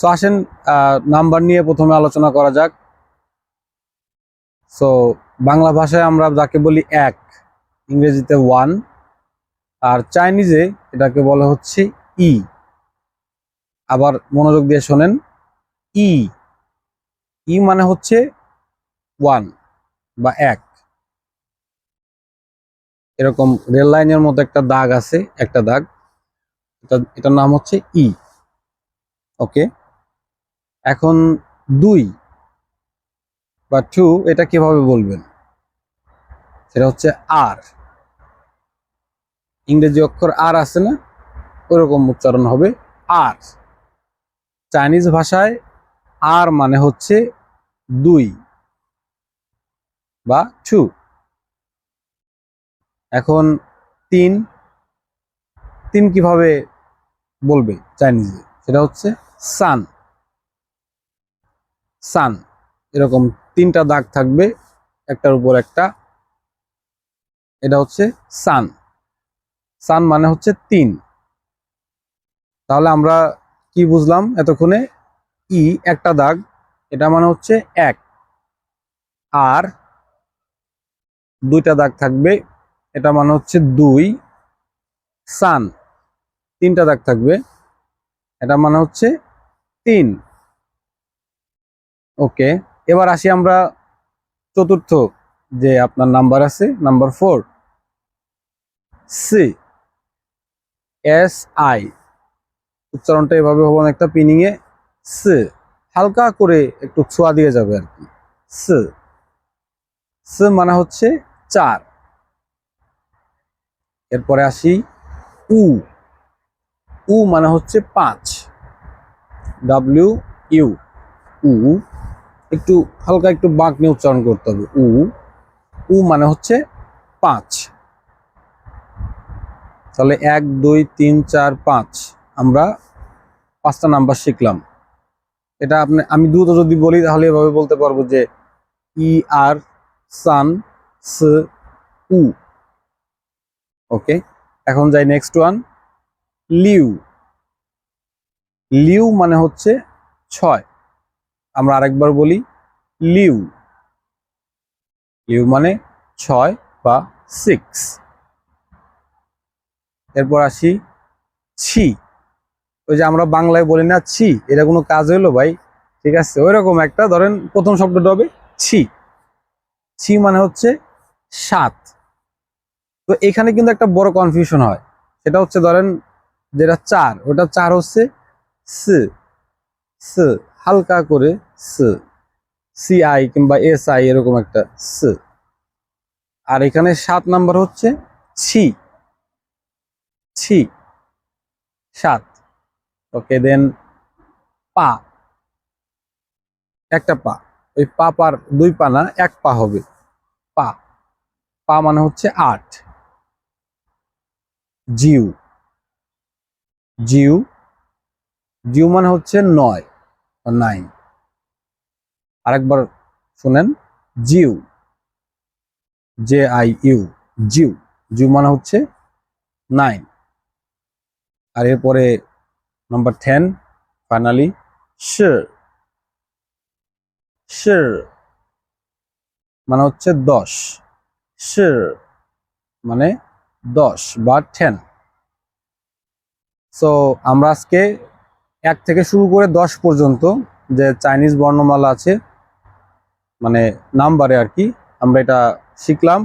তো আসেন নাম্বার নিয়ে প্রথমে আলোচনা করা যাক। সো বাংলা ভাষায় আমরা যাকে বলি এক, ইংরেজিতে ওয়ান আর চাইনিজে এটাকে বলা হচ্ছে ই। আবার মনোযোগ দিয়ে শোনেন, ই। ই মানে হচ্ছে ওয়ান বা এক। এরকম রেল লাইনের মতো একটা দাগ আছে, একটা দাগ। এটা, এটার নাম হচ্ছে ই। ওকে এখন দুই বা টু এটা কীভাবে বলবেন? সেটা হচ্ছে আর ইংরেজি অক্ষর আর আছে না? ওরকম উচ্চারণ হবে আর চাইনিজ ভাষায় আর মানে হচ্ছে দুই বা টু এখন তিন তিন কীভাবে বলবে চাইনিজে? সেটা হচ্ছে সান সান। এরকম তিনটা দাগ থাকবে, একটার উপর একটা। এটা হচ্ছে সান। সান মানে হচ্ছে তিন। তাহলে আমরা কি বুঝলাম এতক্ষণে? ই একটা দাগ, এটা মানে হচ্ছে এক। আর দুইটা দাগ থাকবে, এটা মানে হচ্ছে দুই। সান, তিনটা দাগ থাকবে, এটা মানে হচ্ছে তিন। ওকে, এবার আসি আমরা চতুর্থ যে আপনার নাম্বার আছে, number four. C, S, I. উচ্চারণটা এভাবে হবে একটা পিনিং এ স, হালকা করে একটু ছোঁয়া দিয়ে যাবে আর কি। স স মানে হচ্ছে চার। এরপরে আসি উ। উ মানে হচ্ছে পাঁচ। ডাব্লিউ ইউ উ একটু হালকা একটু বাঁক নিয়ে উচ্চারণ করতে হবে। উ উ মানে হচ্ছে পাঁচ। তাহলে এক, দুই, তিন, চার, পাঁচ। আমরা পাঁচটা নাম্বার শিখলাম। এটা আপনি, আমি দ্রুত যদি বলি তাহলে এভাবে বলতে পারব যে ই, আর, সান, স, উ। ওকে, এখন যাই নেক্সট ওয়ান লিউ। লিউ মানে হচ্ছে ছয়। আমরা আরেকবার বলি লিউ। লিউ মানে ছয় বা সিক্স। এরপর আসি ছি। ওই যে আমরা বাংলায় বলি না ছি, এটা কোনো কাজ হইল ভাই? ঠিক আছে ওই রকম একটা, ধরেন প্রথম শব্দটা হবে ছি। ছি মানে হচ্ছে সাত। তো এখানে কিন্তু একটা বড় কনফিউশন হয়। সেটা হচ্ছে ধরেন যেটা চার, ওটা চার হচ্ছে স, হালকা করে স। সি আই কিংবা এস আই এরকম একটা স। আর এখানে সাত নাম্বার হচ্ছে ছি। ছি। সাত। ওকে দেন পা। একটা পা। ওই পা পার দুই পা না, এক পা হবে। পা। পা মানে হচ্ছে আট। জিউ। জিউ। জিউ মানে হচ্ছে নয়। নাইন আরেকবার শুনেন, জিউ জে আই ইউ জিউ জিউ মানে হচ্ছে নাইন আর এরপরে নাম্বার টেন ফাইনালি শির শির মানে হচ্ছে দশ। শির মানে দশ বা টেন সো আমরা আজকে এক থেকে শুরু করে দশ পর্যন্ত যে চাইনিজ বর্ণমালা আছে মানে নাম্বারে আর কি, আমরা এটা শিখলাম।